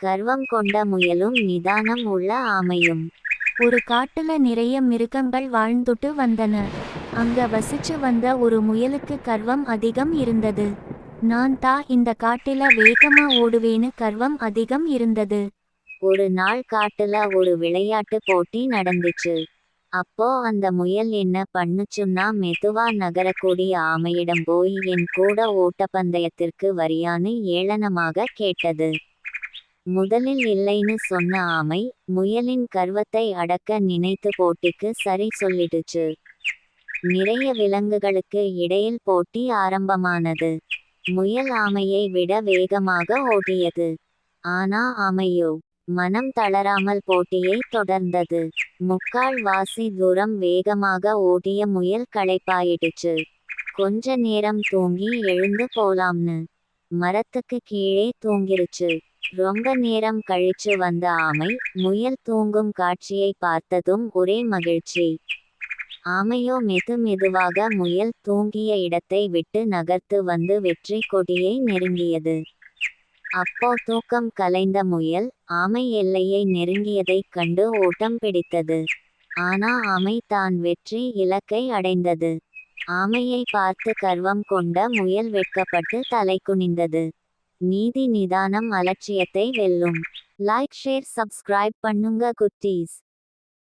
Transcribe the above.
கர்வம் கொண்ட முயலும் நிதானம் உள்ள ஆமையும். ஒரு காட்டுல நிறைய மிருகங்கள் வாழ்ந்துட்டு வந்தன. அங்க வசிச்சு வந்த ஒரு முயலுக்கு கர்வம் அதிகம் இருந்தது. நான் தா இந்த காட்டுல வேகமா ஓடுவேன்னு கர்வம் அதிகம் இருந்தது. ஒரு நாள் காட்டுல ஒரு விளையாட்டு போட்டி நடந்துச்சு. அப்போ அந்த முயல் என்ன பண்ணுச்சுன்னா மெதுவா நகரக்கூடிய ஆமையிடம் போய் என் கூட ஓட்டப்பந்தயத்திற்கு வரியான்னு ஏளனமாக கேட்டது. முதலில் இல்லைன்னு சொன்ன ஆமை முயலின் கர்வத்தை அடக்க நினைத்து போட்டிக்கு சரி சொல்லிடுச்சு. நிறைய விலங்குகளுக்கு இடையில் போட்டி ஆரம்பமானது. முயல் ஆமையை விட வேகமாக ஓடியது. ஆனா ஆமையோ மனம் தளராமல் போட்டியை தொடர்ந்தது. முக்கால் வாசி தூரம் வேகமாக ஓடிய முயல் களைப்பாயிடுச்சு. கொஞ்ச நேரம் தூங்கி எழுந்து போலாம்னு. மரத்துக்கு கீழே தூங்கிருச்சு. ரொம்ப நேரம் கழிச்சு வந்த ஆமை முயல் தூங்கும் காட்சியை பார்த்ததும் ஒரே மகிழ்ச்சி. ஆமையோ மெது மெதுவாக முயல் தூங்கிய இடத்தை விட்டு நகர்த்து வந்து வெற்றி கொடியை நெருங்கியது. அப்போ தூக்கம் கலைந்த முயல் ஆமை எல்லையை நெருங்கியதைக் கண்டு ஓட்டம் பிடித்தது. ஆனா ஆமை தான் வெற்றி இலக்கை அடைந்தது. ஆமையை பார்த்து கர்வம் கொண்ட முயல் வெட்கப்பட்டு தலை குனிந்தது. நீதி நிதானம் அலட்சியத்தை வெல்லும். லைக் ஷேர் சப்ஸ்கிரைப் பண்ணுங்க குட்டீஸ்.